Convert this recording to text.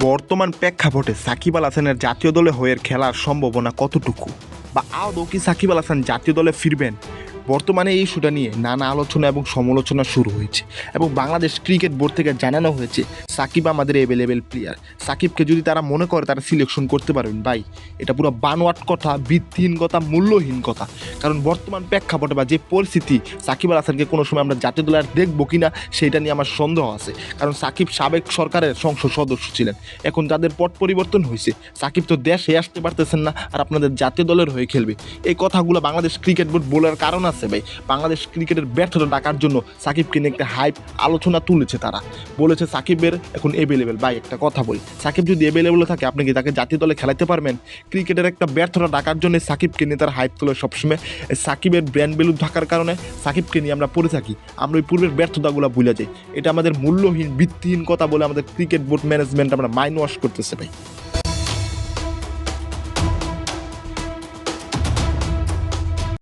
বর্তমান প্রেক্ষাপটে সাকিব আল হাসানের জাতীয় দলে হয়ে খেলার সম্ভাবনা কতটুকু? বা আদৌ কি সাকিব আল হাসান জাতীয় দলে ফিরবেন? বর্তমানে এই ইস্যুটা নিয়ে নানা আলোচনা এবং সমালোচনা শুরু হয়েছে এবং বাংলাদেশ ক্রিকেট বোর্ড থেকে জানানো হয়েছে, সাকিব আমাদের অ্যাভেলেবেল প্লেয়ার সাকিবকে যদি তারা মনে করে তারা সিলেকশন করতে পারবেন, ভাই, এটা পুরো বানোয়াট কথা ভিত্তিহীন কথা মূল্যহীন কথা। কারণ বর্তমান প্রেক্ষাপটে বা যে পরিস্থিতি, সাকিব আল হাসানকে কোনো সময় আমরা জাতীয় দলে আর কি না সেইটা নিয়ে আমার সন্দেহ আছে। কারণ সাকিব সাবেক সরকারের সংসদ সদস্য ছিলেন। এখন যাদের পট পরিবর্তন হয়েছে। সাকিব তো দেশে আসতে পারতেছেন না আর আপনাদের জাতীয় দলের হয়ে খেলবে। এই কথাগুলো বাংলাদেশ ক্রিকেট বোর্ড বলার কারণ আছে ভাই বাংলাদেশ ক্রিকেটের ব্যর্থতা ডাকার জন্য সাকিবকে নিয়ে একটা হাইপ আলোচনা তুলেছে তারা। বলেছে সাকিবের এখন এভেলেবেল ভাই, একটা কথা বলি। সাকিব যদি এভেলেবেল থাকে, আপনি কি তাকে জাতীয় দলে খেলাতে পারবেন? ক্রিকেটের একটা ব্যর্থতা ডাকার জন্য সাকিবকে নিয়ে তার হাইপ তোলে সবসময়। সাকিবের ব্র্যান্ড ভ্যালু থাকার কারণে সাকিবকে নিয়ে আমরা পড়ে থাকি। আমরা ওই পূর্বের ব্যর্থতাগুলো ভুলে যাই। এটা আমাদের মূল্যহীন, ভিত্তিহীন কথা বলে আমাদের ক্রিকেট বোর্ড ম্যানেজমেন্ট আমরা মাইন্ড ওয়াশ করতেছে ভাই।